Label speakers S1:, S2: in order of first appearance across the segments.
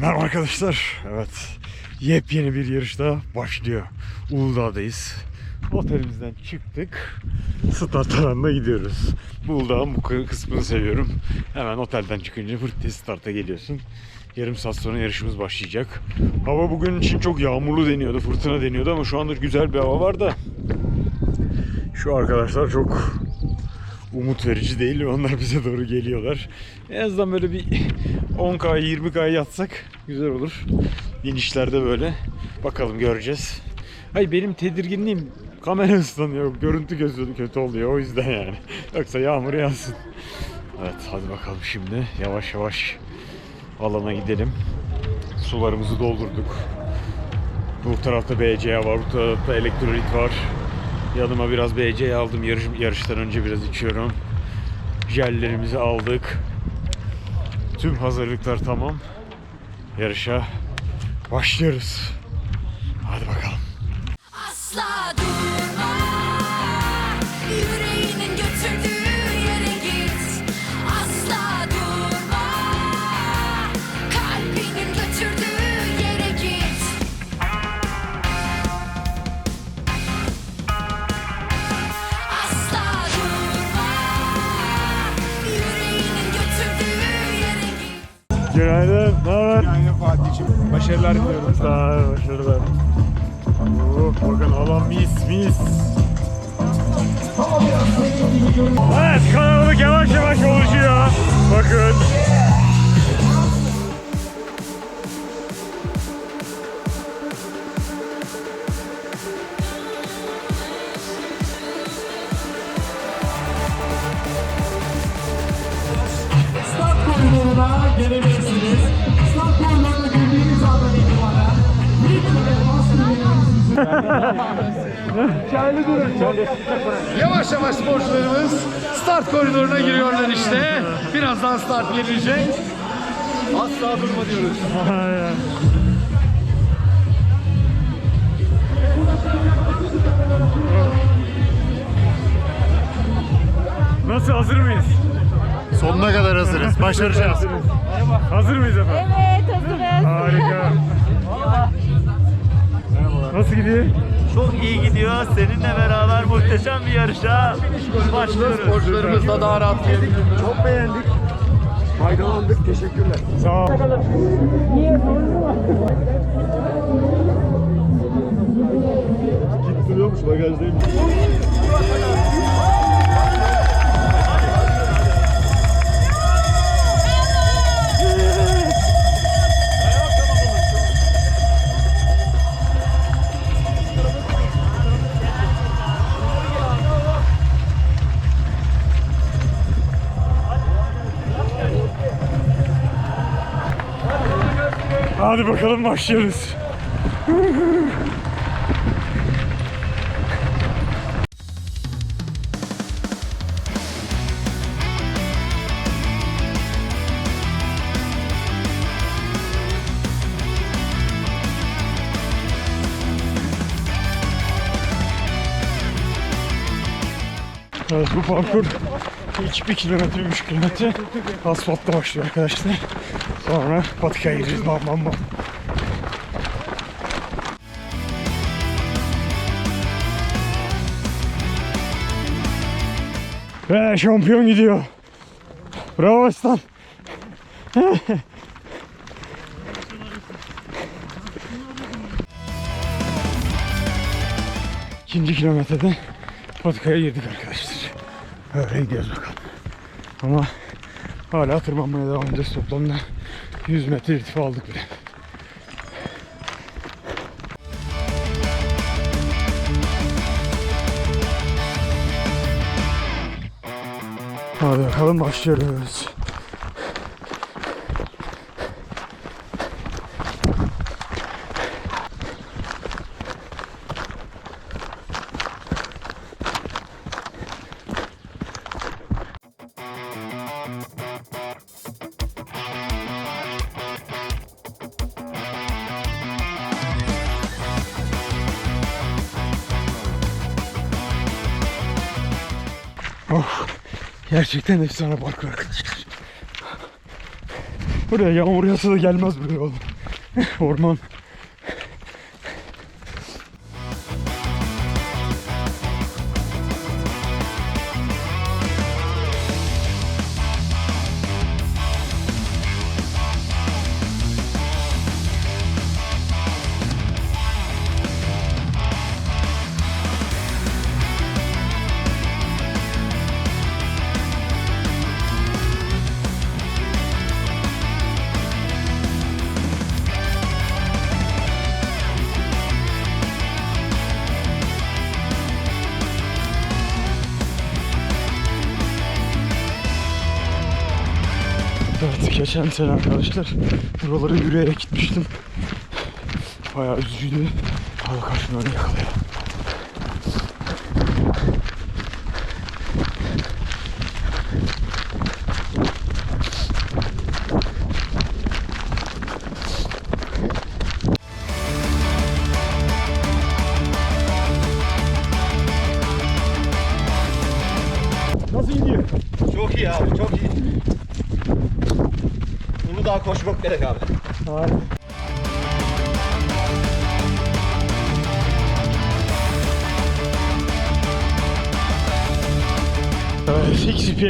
S1: Merhaba arkadaşlar. Evet. Yepyeni bir yarış daha başlıyor. Uludağ'dayız. Otelimizden çıktık. Start alanına gidiyoruz. Bu Uludağ'ın bu kısmını seviyorum. Hemen otelden çıkınca fırt diye starta geliyorsun. Yarım saat sonra yarışımız başlayacak. Hava bugün için çok yağmurlu deniyordu, fırtına deniyordu ama şu anda güzel bir hava var da şu arkadaşlar çok umut verici değil onlar bize doğru geliyorlar. En azından böyle bir 10K 20K yatsak güzel olur. İnişlerde böyle. Bakalım göreceğiz. Hayır benim tedirginliğim kamera ıslanıyor. Görüntü gözü kötü oluyor o yüzden yani. Yoksa yağmur yağsın. Evet hadi bakalım şimdi yavaş yavaş alana gidelim. Sularımızı doldurduk. Bu tarafta BCA var, bu tarafta elektrolit var. Yanıma biraz BC aldım. Yarış, yarıştan önce biraz içiyorum. Jellerimizi aldık. Tüm hazırlıklar tamam. Yarışa başlıyoruz. Hadi bakalım.
S2: Asla durma
S1: Günaydın. Ne haber?
S3: Aynen Fatih'ciğim. Başarılar diliyorum.
S1: Sağ ol, başarılar. Oh, bakın alan mis mis. Evet kalabalık yavaş yavaş oluşuyor. Bakın.
S4: Yavaş yavaş sporcularımız start koridoruna giriyorlar işte. Birazdan start gelecek. Asla durma diyoruz.
S1: Nasıl hazır mıyız?
S3: Sonuna kadar hazırız. Başaracağız.
S1: Hazır mıyız efendim?
S5: Evet hazırız.
S1: Harika. Nasıl gidiyor?
S6: Çok iyi gidiyor. Seninle beraber muhteşem bir yarışa başlıyoruz.
S4: Sporcularımızla daha rahat Çok beğendik. Faydalandık. Teşekkürler.
S1: Sağ ol.
S3: Duruyormuş bagajdayım.
S1: Bakalım başlıyoruz. Evet bu parkur ilk 1 kilometre 3 kilometre asfaltta başlıyor arkadaşlar. Sonra patikaya gireceğiz bam bam bam. Ve şampiyon gidiyor. Bravo Aslan. İkinci kilometrede patikaya girdik arkadaşlar. Öyle gidiyoruz bakalım. Ama hala tırmanmaya devam ediyoruz. Toplamda 100 metre irtifa aldık bile. Hadi bakalım başlıyoruz. Gerçekten efsane parkur arkadaşlar. Buraya yağmur yağsa da gelmez buraya oğlum. Orman. Geçen sene arkadaşlar buraları yürüyerek gitmiştim. Bayağı üzücüydü. Hava karşımda öyle yakalıyor.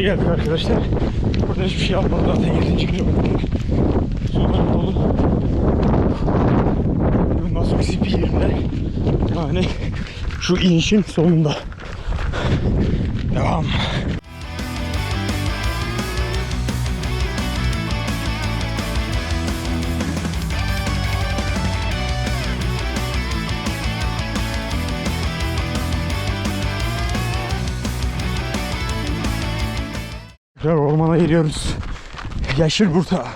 S1: Geldik arkadaşlar. Burada hiçbir şey yapmadım zaten 7. kilometre. Sularım dolu. Bundan sonra XP yerinde. Yani şu inişin sonunda. Devam. Tekrar ormana giriyoruz. Yeşil burada.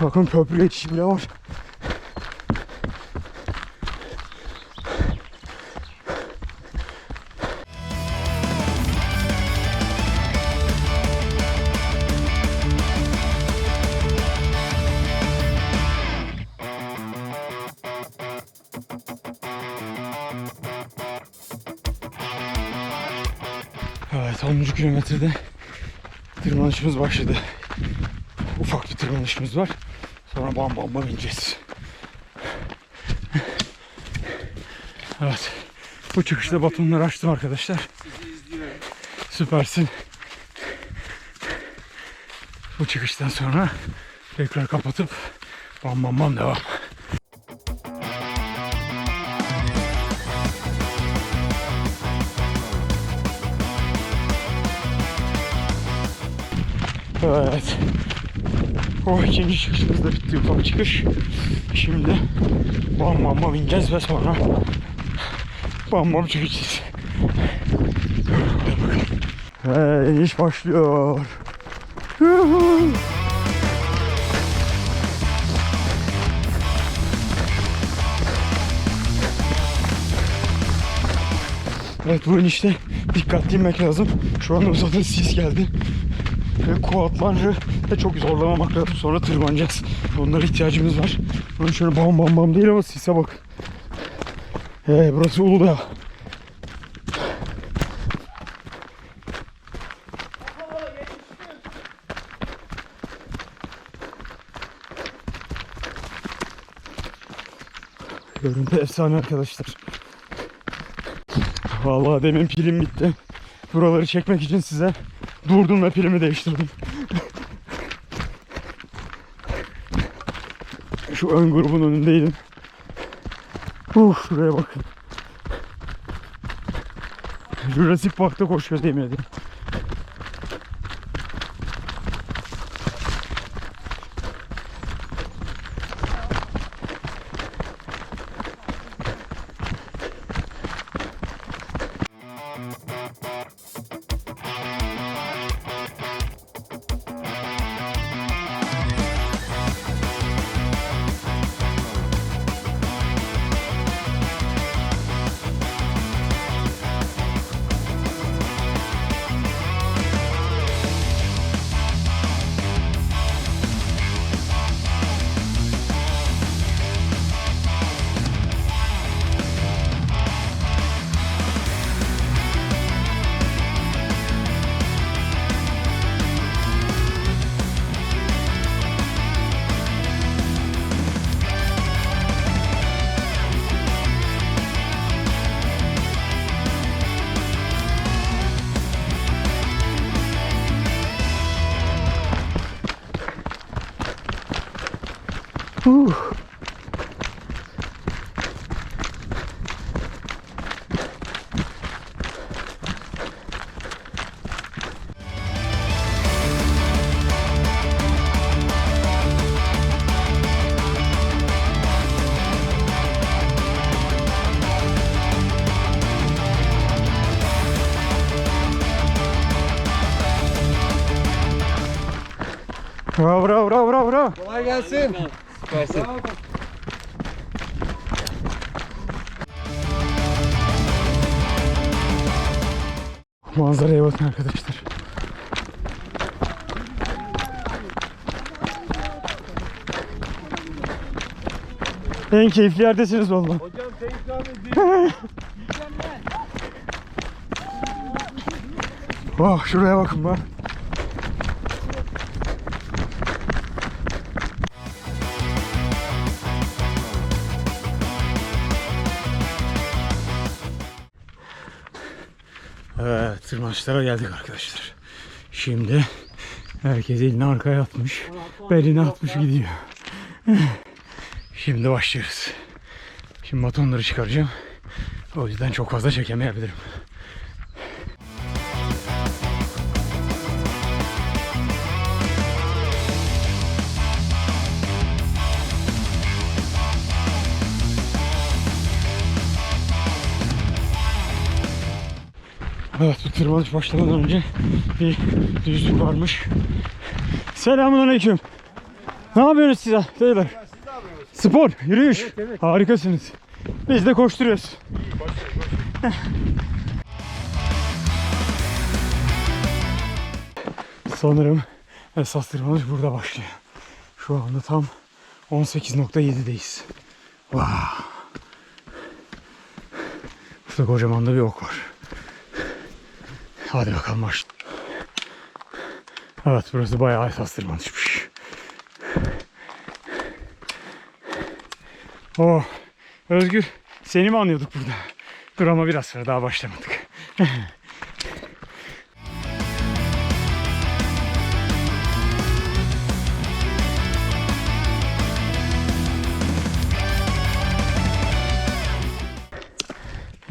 S1: Bakın köprü geçişi bile var. 10. kilometrede tırmanışımız başladı. Ufak bir tırmanışımız var. Sonra bam bam bam ineceğiz. Evet. Bu çıkışta batonları açtım arkadaşlar. Süpersin. Bu çıkıştan sonra tekrar kapatıp bam bam bam devam. Evet. O ikinci çıkışımız da bitti ufak çıkış. Şimdi bam bam bam ineceğiz ve sonra bam bam çıkacağız. Ve iniş başlıyor. Yuhu. Evet bu inişte dikkatli inmek lazım. Şu anda zaten sis geldi. Ve kuatları da çok zorlamamak lazım. Sonra tırmanacağız. Onlara ihtiyacımız var. Böyle şöyle bam bam bam değil ama sise bak. Ee, burası Uludağ. Görüntü efsane arkadaşlar. Vallahi demin pilim bitti. Buraları çekmek için size durdum ve pilimi değiştirdim. Şu ön grubun önündeydim. Uf şuraya bakın. Jurassic Park'ta koşuyor yemin Huh. Bravo bravo bravo bravo bravo.
S3: Kolay gelsin. Süpersin.
S1: Manzaraya bakın arkadaşlar. En keyifli yerdesiniz valla. Hocam Oh şuraya bakın bak. Tırmanışlara geldik arkadaşlar. Şimdi herkes elini arkaya atmış, belini atmış gidiyor. Şimdi başlıyoruz. Şimdi batonları çıkaracağım. O yüzden çok fazla çekemeyebilirim. Evet bu tırmanış başlamadan önce bir düzlük varmış. Selamun aleyküm. Ne yapıyorsunuz size? Beyler? Spor, yürüyüş. Harikasınız. Biz de koşturuyoruz. Sanırım esas tırmanış burada başlıyor. Şu anda tam 18.7'deyiz. Wow. Burada kocaman da bir ok var. Hadi bakalım başla. Evet burası bayağı esas tırmanışmış. Oh Özgür seni mi anıyorduk burada? Dur ama biraz sonra daha başlamadık.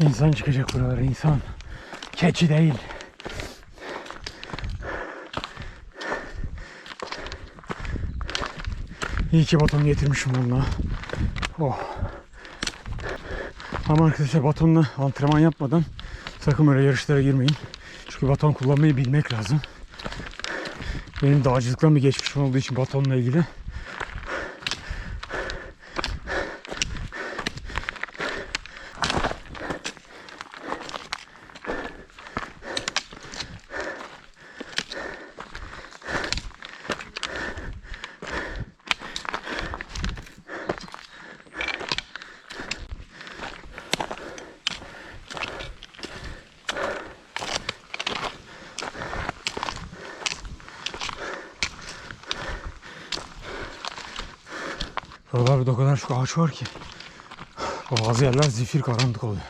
S1: İnsan çıkacak buralara insan. Keçi değil. İyi ki baton getirmişim onunla. Oh. Ama arkadaşlar batonla antrenman yapmadan sakın öyle yarışlara girmeyin. Çünkü baton kullanmayı bilmek lazım. Benim dağcılıktan bir geçmişim olduğu için batonla ilgili Buralarda o kadar çok ağaç var ki. Bazı yerler zifir karanlık oluyor.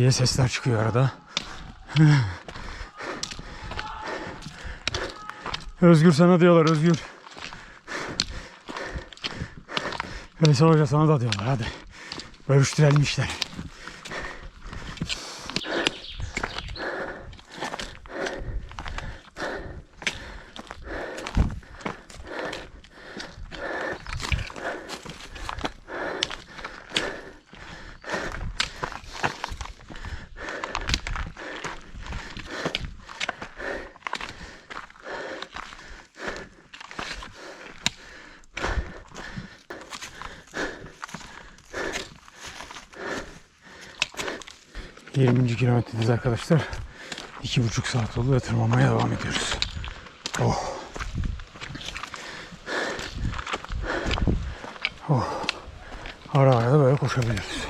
S1: diye sesler çıkıyor arada. Özgür sana diyorlar Özgür. Veysel Hoca sana da diyorlar hadi. Bölüştürelim işleri. Yirminci kilometredeyiz arkadaşlar. İki buçuk saat oldu ve tırmanmaya devam ediyoruz. Oh. Oh. Ara ara da böyle koşabiliyoruz.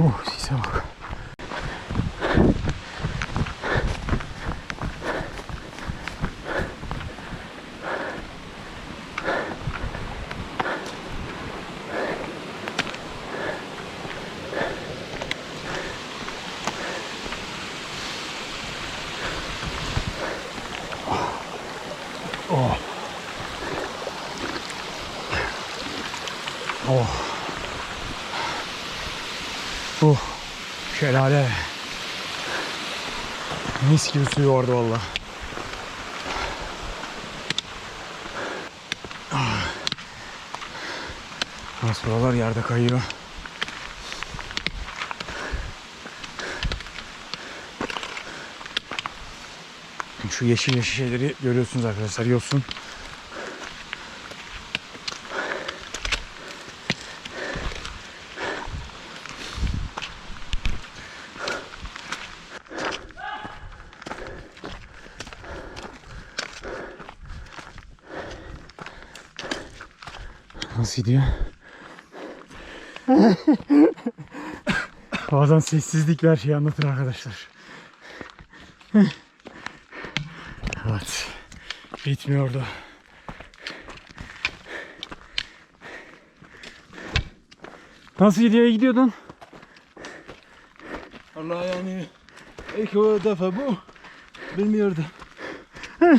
S1: Oh sise bak. Oh. Oh. Şelale. Mis gibi suyu vardı valla. Ah. Suralar yerde kayıyor. Şu yeşil yeşil şeyleri görüyorsunuz arkadaşlar yosun. Nasıl gidiyor? Bazen sessizlik her şeyi anlatır arkadaşlar. Evet. Bitmiyordu. Nasıl gidiyor? İyi gidiyordun.
S3: Allah yani ilk o defa bu. Bilmiyordum.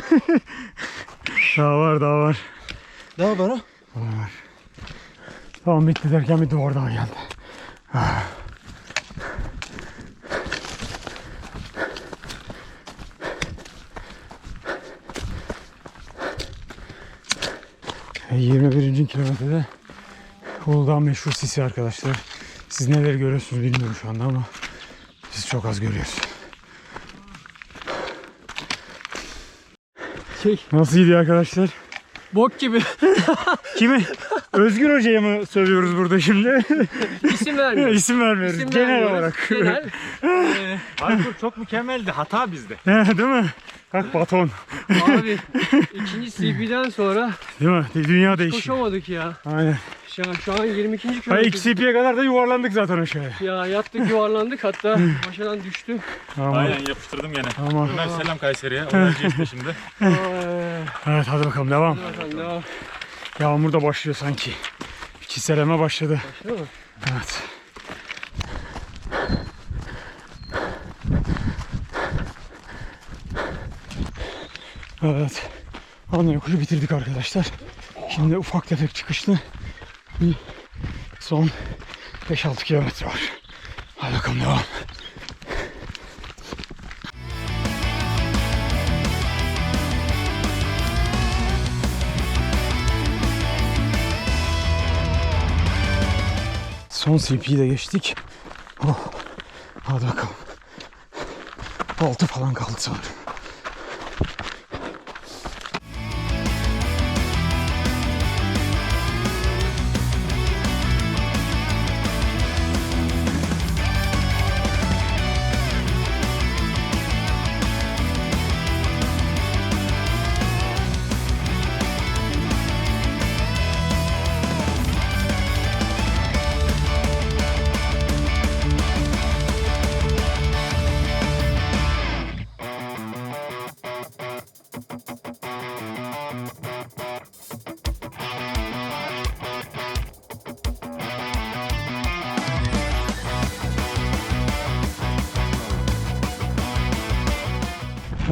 S1: Daha var daha var.
S3: Daha var ha?
S1: Tamam bitti derken bir duvar daha geldi. Ah. E, 21. kilometrede Uludağ meşhur sisi arkadaşlar. Siz neler görüyorsunuz bilmiyorum şu anda ama biz çok az görüyoruz.
S7: Şey,
S1: Nasıl gidiyor arkadaşlar?
S7: bok gibi
S1: Kimi? Özgür Hoca'ya mı sövüyoruz burada şimdi?
S7: isim vermiyor.
S1: İsim vermiyoruz.
S7: İsim
S1: Genel
S7: vermiyoruz.
S1: olarak.
S7: Genel. Ee,
S6: çok mükemmeldi. Hata bizde.
S1: Değil mi? Bak baton.
S7: abi ikinci CP'den sonra
S1: Değil mi? Dünya değişiyor.
S7: koşamadık ya.
S1: Aynen.
S7: Şu an, şu an 22.
S1: Ha,
S7: kilometre.
S1: ilk CP'ye kadar da yuvarlandık zaten aşağıya.
S7: Ya yattık yuvarlandık hatta maşadan düştü.
S1: Tamam.
S6: Aynen yapıştırdım gene.
S1: Tamam.
S6: Ömer selam Kayseri'ye. Ömerciyiz peşinde.
S7: Ay,
S1: Evet hadi bakalım devam.
S7: bakalım devam.
S1: Yağmur da başlıyor sanki. Çiseleme başladı.
S7: Başlıyor mu?
S1: Evet. Evet. Ana yokuşu bitirdik arkadaşlar. Şimdi ufak tefek çıkışlı bir son 5-6 kilometre var. Hadi bakalım devam. Son CP'yi de geçtik. Oh. Hadi bakalım. 6 falan kaldı sanırım.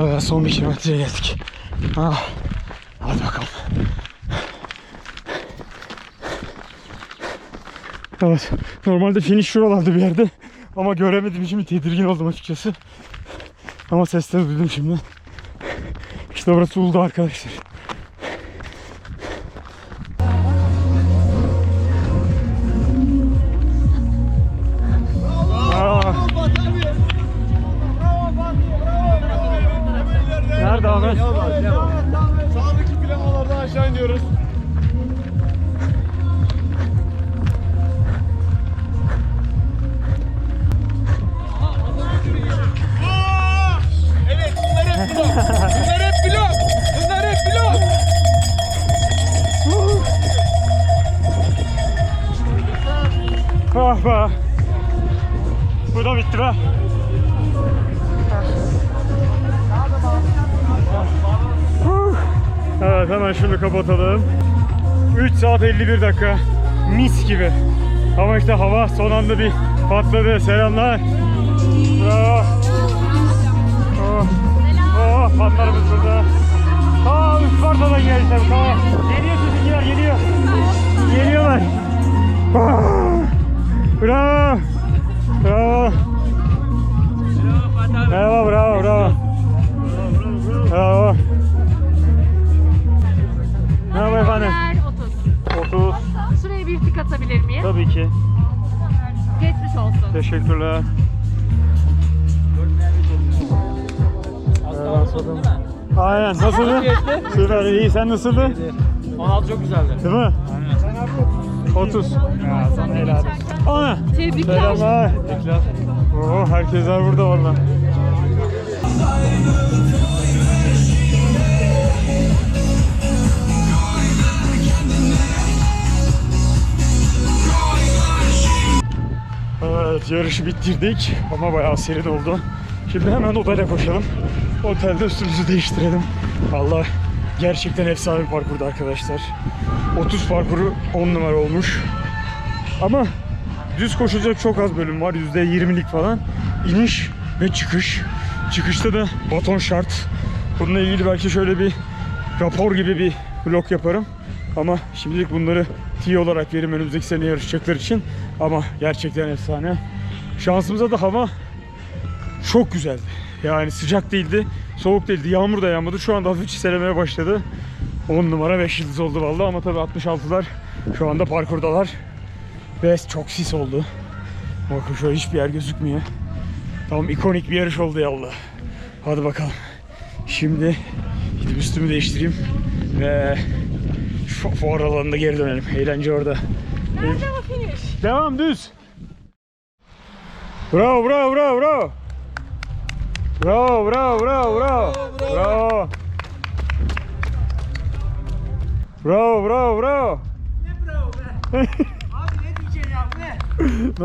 S1: Evet, son bir kilometreye geldik. Ah. Hadi bakalım. Evet. Normalde finish şuralarda bir yerde. Ama göremedim şimdi tedirgin oldum açıkçası. Ama sesleri duydum şimdi. İşte burası Uludağ arkadaşlar. Nerede Ahmet?
S4: Sağdaki plamalardan aşağı iniyoruz.
S3: Evet bunlar hep blok. Bunlar hep blok. Bunlar hep blok.
S1: Ah be. Bu da bitti be. Evet hemen şunu kapatalım. 3 saat 51 dakika. Mis gibi. Ama işte hava son anda bir patladı. Selamlar. Bravo. İyi. Sen nasıldı?
S7: 16 çok güzeldi.
S1: Değil mi? Aynen. 30. Ya sana helal olsun. Ana.
S8: Tebrikler.
S1: Selamlar. Oo, herkesler burada valla. Evet, yarışı bitirdik ama bayağı serin oldu. Şimdi hemen odaya koşalım. Otelde üstümüzü değiştirelim. Allah gerçekten efsane bir parkurdu arkadaşlar. 30 parkuru 10 numara olmuş. Ama düz koşulacak çok az bölüm var. %20'lik falan. İniş ve çıkış. Çıkışta da baton şart. Bununla ilgili belki şöyle bir rapor gibi bir vlog yaparım. Ama şimdilik bunları T olarak veririm önümüzdeki sene yarışacaklar için. Ama gerçekten efsane. Şansımıza da hava çok güzeldi. Yani sıcak değildi, soğuk değildi. Yağmur da yağmadı. Şu anda hafif çiselemeye başladı. 10 numara 5 yıldız oldu vallahi ama tabii 66'lar şu anda parkurdalar. Ve çok sis oldu. Bakın şöyle hiçbir yer gözükmüyor. Tam ikonik bir yarış oldu ya Allah. Hadi bakalım. Şimdi gidip üstümü değiştireyim ve şu fuar alanına geri dönelim. Eğlence orada.
S8: Nerede bu finish?
S1: Devam düz. Bravo bravo bravo bravo. Bravo bravo bravo bravo. Bravo. Bravo bravo bravo.
S9: Abi ne diyeceksin ya bu ne?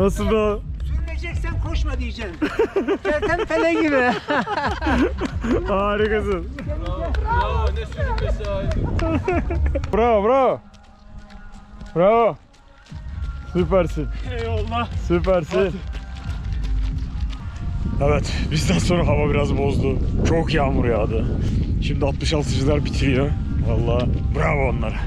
S1: Nasıl da?
S9: Sürüneceksen koşma diyeceksin. Kertenkele gibi.
S1: Harikasın.
S7: Bravo ne sürünmesi abi.
S1: Bravo bravo. Bravo. Süpersin.
S7: Eyvallah.
S1: Süpersin. Evet, bizden sonra hava biraz bozdu. Çok yağmur yağdı. Şimdi 66'cılar bitiriyor. Vallahi bravo onlara.